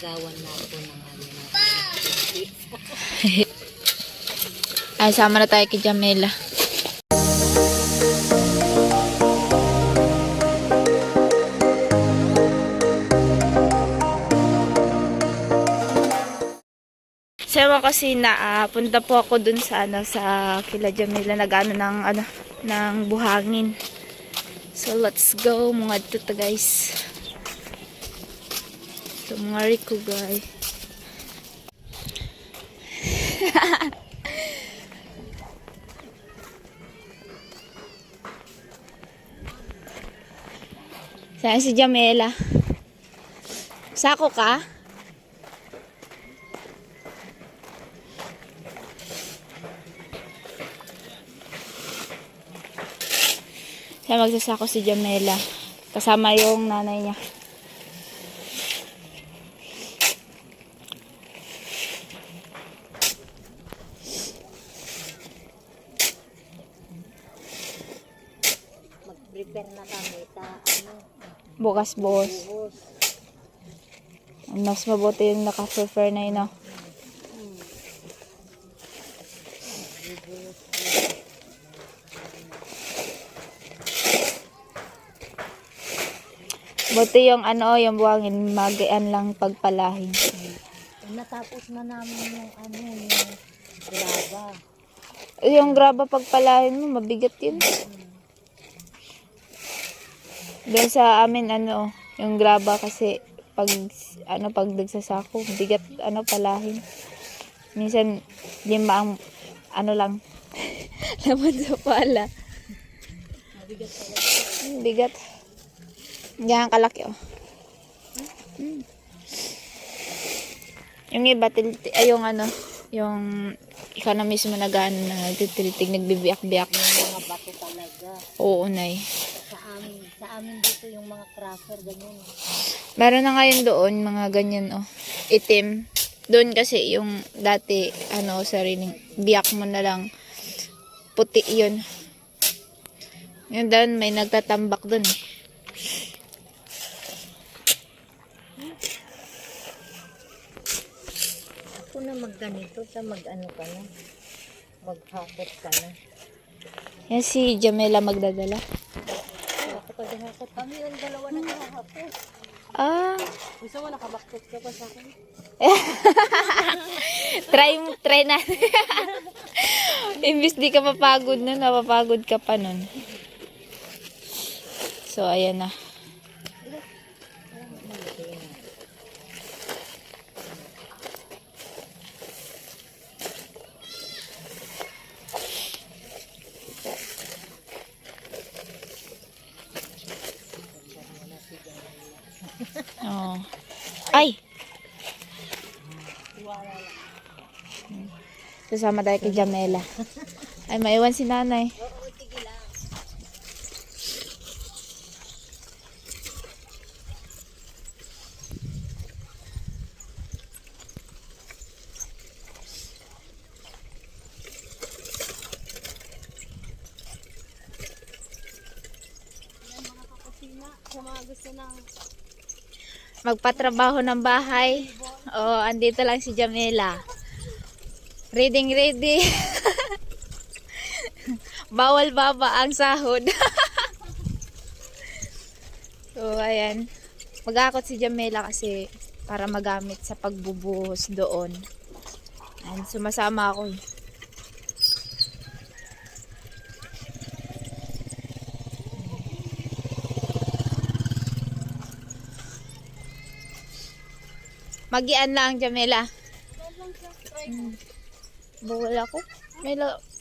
agawan na ako ng ano. Ay, sama na tayo kay Jamela. Sawa kasi na ah, punta po ako dun sa ano sa kila Jamila nagano ng ano ng buhangin. So let's go mga tuta guys. So mga Rico guys. Saan si Jamela? Sako ka? Kaya magsasako si Jamela. Kasama yung nanay niya. Mag-prepare na kami. Ta, ano, Bukas boss. buhos. Mas mabuti yung naka-prefer na yun. no? Buti yung ano, yung buhangin, magian lang pagpalahin. Eh, Natapos na namin yung ano, yung graba. Yung graba pagpalahin mo, mabigat yun. Doon sa amin, ano, yung graba kasi pag, ano, pag nagsasako, bigat, ano, palahin. Minsan, lima ang, ano lang, laman sa pala. Hmm, Bigat. Ganyan kalaki, oh. Hmm. Yung iba, tilti, ay, yung ano, yung ikaw na mismo nag ano, nagtitiltig, nagbibiyak-biyak. Yung mga bato talaga. Oo, nay. Sa amin, sa amin dito yung mga crusher, ganyan. Meron na ngayon doon, mga ganyan, oh. Itim. Doon kasi yung dati, ano, sariling, biyak mo na lang. Puti yun. Yun doon, may nagtatambak doon, eh. Ako na magganito, sa mag-ano ka na. Maghakot ka na. Yan si Jamela magdadala. Ako pa dahakot. Kami yung dalawa na kahapon. Ah, Gusto mo nakabaktot ka sa akin? try try na. Imbis di ka mapagod nun, napapagod ka pa nun. So, ayan na. Oh. Ay! Sasama tayo kay Jamela. Ay, maiwan si nanay. Magpatrabaho ng bahay. Oh, andito lang si Jamela. Reading ready. Bawal baba ang sahod. so, ayan. Magakot si Jamela kasi para magamit sa pagbubuhos doon. Ayan, sumasama ako. eh. Magian lang, Jamela. Hmm. Bawal ako. May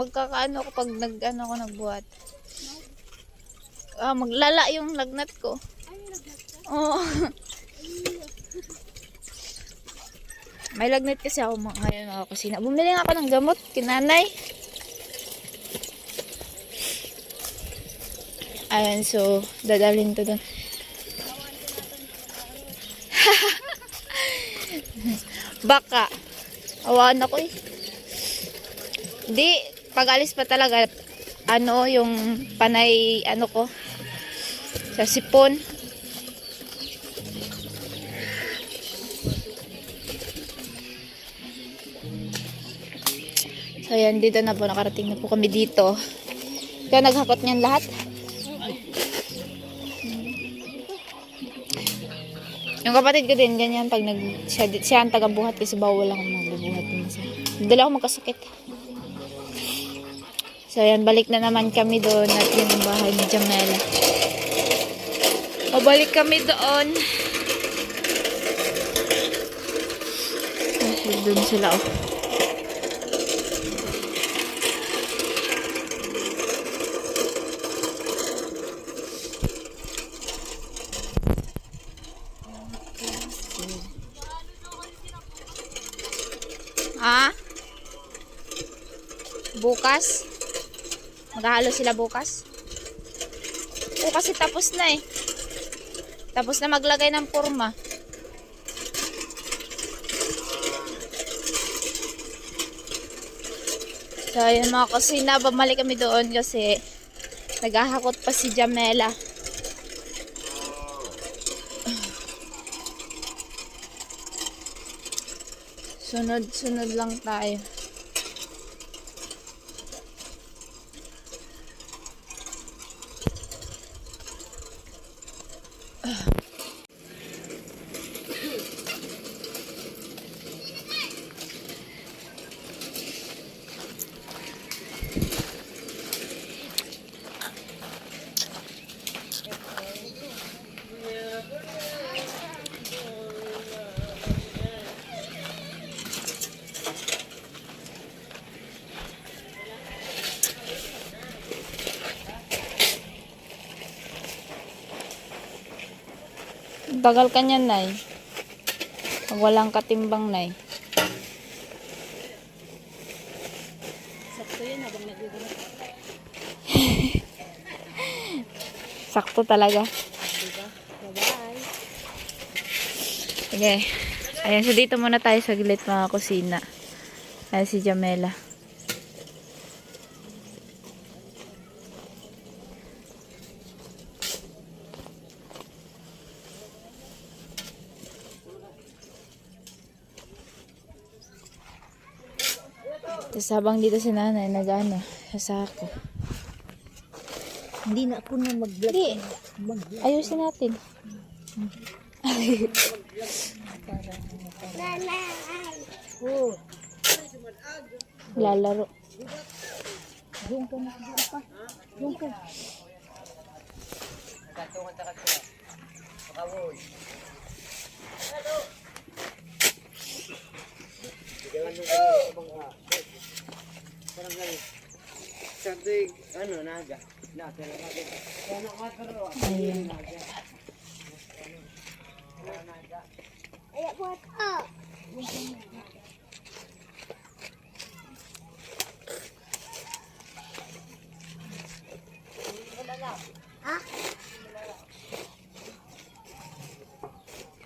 magkakaano ako pag nag ano ako nagbuhat. Ah, maglala yung lagnat ko. Oo. May lagnat kasi ako ngayon mga kusina. Bumili nga ako ng gamot, kinanay. Ayan, so, dadalhin to doon. Baka. Awaan ako eh. Di, pag alis pa talaga, ano, yung panay, ano ko, sa sipon. So, ayan, dito na po, nakarating na po kami dito. Kaya naghakot niyan lahat. Yung kapatid ko din, ganyan, pag nag, siya, siya ang tagabuhat kasi bawal ako magbubuhat. Dala ako magkasakit. So, ayan, balik na naman kami doon at yun ang bahay ni Jamela. O, balik kami doon. Doon sila, oh. Ah? Bukas? Maghahalo sila bukas? Oo, kasi tapos na eh. Tapos na maglagay ng forma. So, ayun mga kusina, bumalik kami doon kasi naghahakot pa si Jamela. Sunod-sunod lang tayo. Tagal ka niyan, Nay. Pag walang katimbang, Nay. Sakto yun habang nagugulat. Sakto talaga. Diba? Bye-bye. Okay. Ayan, so dito muna tayo saglit mga kusina. Ayan si Jamela. Tapos habang dito si nanay, nag-ano, sa sako. Hindi na ako na mag-vlog. Hindi. Mag-vlog. Ayusin natin. Oh, Lalaro. doon ka na. Doon ka. Doon ka. Sabi, ano, naga. Naga, naga. Ano, mataro. Ayun.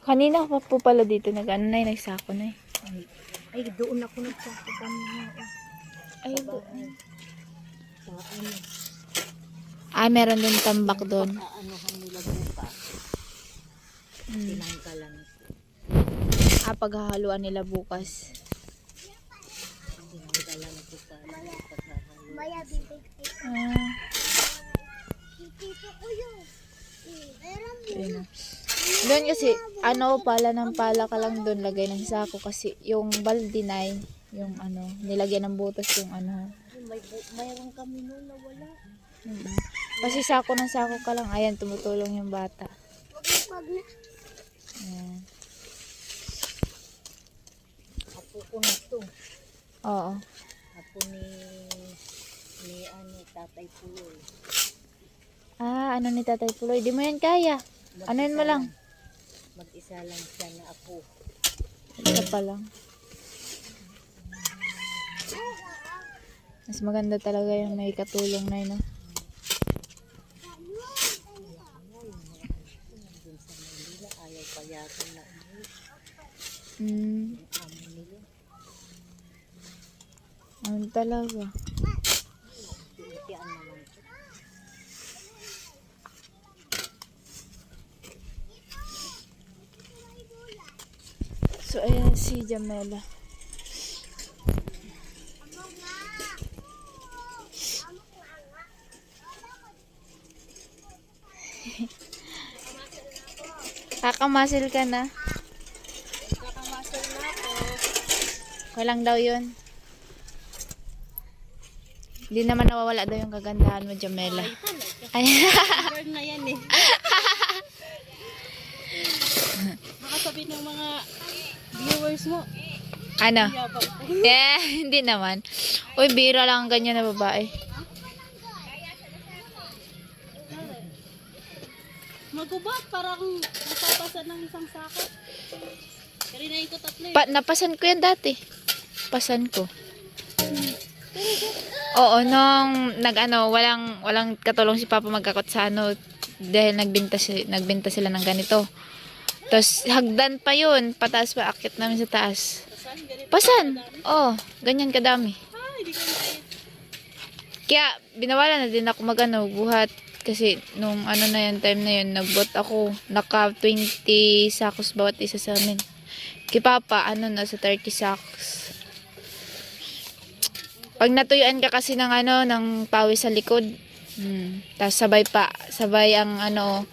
Kanina pa po pala dito nag ano na yun, nagsako na eh. Ay, doon ako nagsako kanina. Ay, Sa ano, ah, meron din tambak doon. aanohan nila bukas. Mm. Tinanggalan. Ah, paghahaluan nila bukas. Tinanggalan ko sa ano, paghahalo. Ah, ayun. Doon kasi, ano, pala ng pala ka lang doon, lagay ng sako kasi yung baldi na yung ano, nilagyan ng butas yung ano. May, mayroon kami noon na wala. Mm. Kasi sako ng sako ka lang, ayan, tumutulong yung bata. Ayan. Apo ko na to. Oo. Apo ni ni ano, tatay Puloy. Ah, ano ni Tatay Puloy? Di mo yan kaya. Ano yun mo lang? Mag-isa lang siya na apo. Isa pa lang. Mas maganda talaga yung may katulong na yun. no? Mm, ano talaga. So, ayan si Jamela. Kakamasil ka na. Kakamasil na ako. Walang daw yun. Hindi naman nawawala daw yung kagandahan mo, Jamela. Ay, Girl na yan eh. Nakasabi ng mga viewers mo. ano? Eh, hindi naman. Uy, bira lang ang ganyan na babae. Magubat, parang napapasa ng isang sako. Karinayin ko tatlo eh. Pa, napasan ko yan dati. Pasan ko. Oo, nung nag ano, walang walang katulong si Papa magkakot sa ano dahil nagbenta si nagbenta sila ng ganito. Tapos hagdan pa yun, pataas pa akit namin sa taas. Pasan? Oh, ganyan kadami. Ah, Kaya binawalan na din ako magano buhat kasi nung ano na yun time na yun nagbot ako naka 20 sakos bawat isa sa amin. Kay Papa ano na sa 30 sacks. Pag natuyuan ka kasi ng ano ng pawis sa likod. Hmm. Tapos sabay pa, sabay ang ano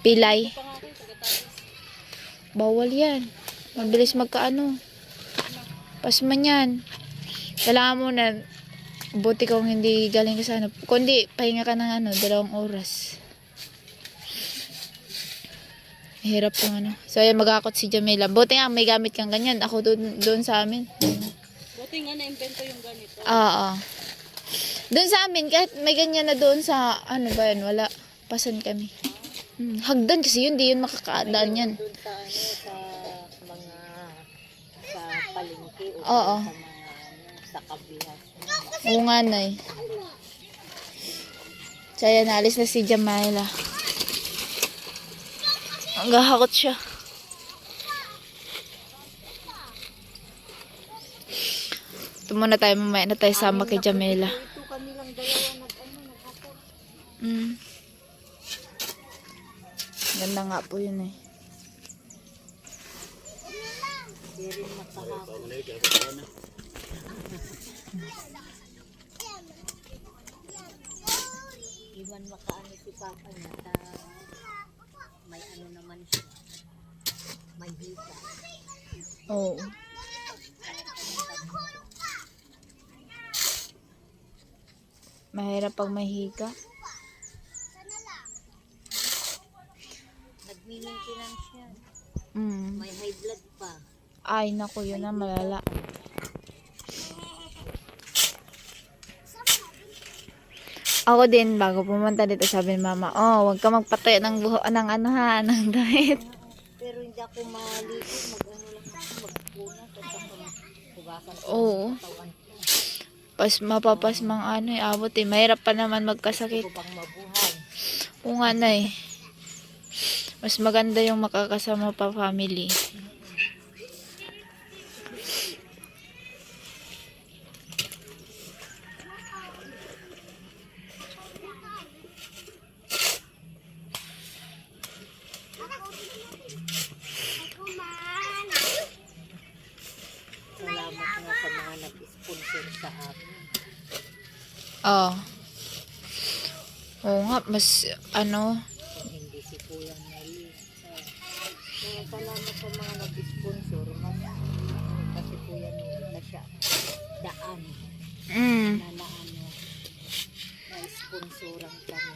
pilay. Bawal yan. Mabilis magkaano. Pasman yan. Kailangan mo na buti kung hindi galing ka sa ano. Kundi, pahinga ka ng ano, dalawang oras. Hirap yung ano. So, ayan, magakot si Jamila. Buti nga, may gamit kang ganyan. Ako doon, doon sa amin. Buti nga na-invento yung ganito. Oo. Doon sa amin, kahit may ganyan na doon sa, ano ba yan, wala. Pasan kami. Hmm, hagdan kasi yun, di yun makakaadaan yan. Doon sa ano, sa mga sa palengke o Oo. sa mga ano, sa kabihas. Oo nga, Nay. So, ayan, naalis na si Jamila. Ang gahakot siya. Ito muna tayo, mamaya na tayo sama kay Jamila. Mm. Ganda nga po yun eh. Di rin makahapon. Iwan makaano si Papa niya ta may ano naman siya. May hita. Oo. Mahirap pag may hika. Nagmi-maintenance siya. Mm. May high blood pa. Ay, naku, yun na malala. Ako din, bago pumunta dito, sabi ni mama, oh, wag ka magpatayo ng buho, ng ano ha, ng damit. Pero hindi ako maligo. Mag-ano lang ako. Magpuna. Tapos ako hugasan ko Oo. ko. Pas mapapas mang ano, eh, abot eh. Mahirap pa naman magkasakit. Ko pang mabuhay. Oo nga na eh. Mas maganda yung makakasama pa family. Salamat Oo. Oo nga, mas ano, hindi si Kuya Nelly. Kaya salamat sa mga nag-sponsor. Mas ano pa si Kuya Nelly na siya. Daan mm, na na ano. Na sponsoran kami.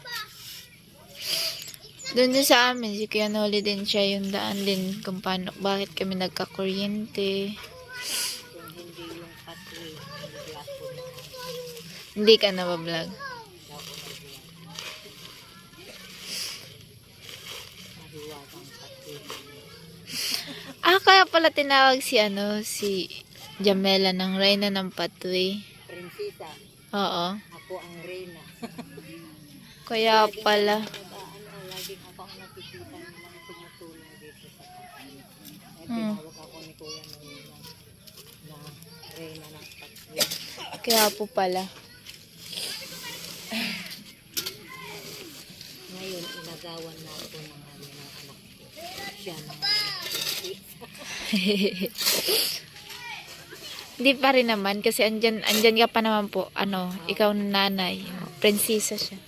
doon din sa amin, si Kuya Noli din siya yung daan din kung paano, bakit kami nagkakuryente. Hindi ka na ba vlog? ako nag-vlog. Mahiwagang pathway. Ah, kaya pala tinawag si ano, si Jamela ng Reyna ng Patway. Prinsesa, Oo. ako ang reyna. Kaya pala. Ano, laging ako ang nakikita nilang tumutulong dito sa kapatid. Eh, Hmm. tinawag ako ni Kuya Noel na, na reyna ng pathway. Kaya po pala. Ngayon, inagawan na ako ng ano ng anak ko. Siya na Hindi pa rin naman kasi andyan, andyan ka pa naman po. Ano, ikaw na nanay. Prinsesa siya.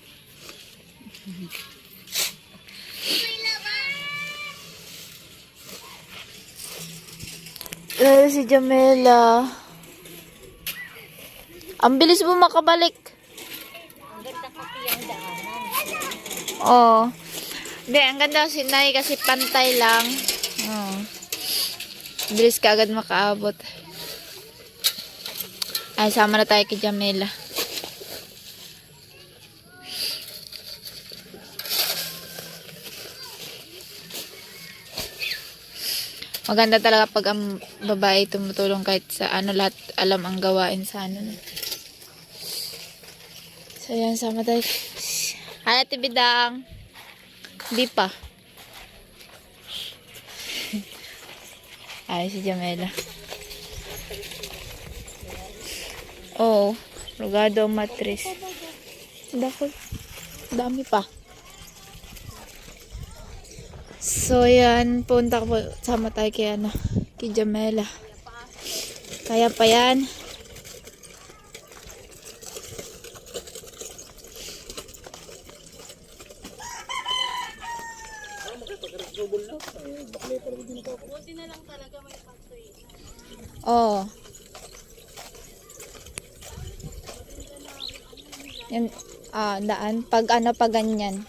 Lalo si Jamela. Ang bilis mo makabalik. Ang ganda kasi yung daanan. Oo. Hindi, ang ganda si Nay kasi pantay lang. Oo. Bilis ka agad makaabot. Ay, sama na tayo kay Jamela. Maganda talaga pag ang babae tumutulong kahit sa ano lahat alam ang gawain sa ano. So yan, sama tayo. Hi, Ate Bidang. Di pa. Ay, si Jamela. Oh, rugado matris. Dako. Dami pa. So, yan. Punta ko. Sama tayo kay, ano, kay Jamela. Kaya pa yan. Oo. Yan, ah, daan. Pag ano, pag ganyan.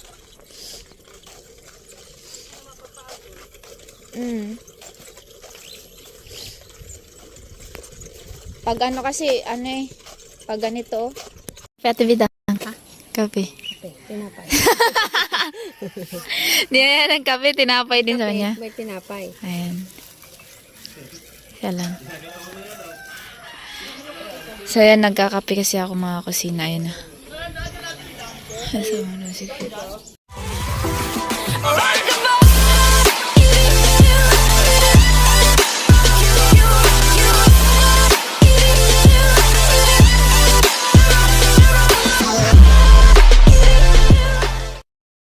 Mm. Pag ano kasi, ano eh, pag ganito. Pati bida. Kape. Okay, tinapay. Di na yan ang kape, tinapay din sa kanya. May tinapay. Ayan. Siya lang. So, ayan, nagkakape kasi ako mga kusina. Ayan na. Sige. Alright,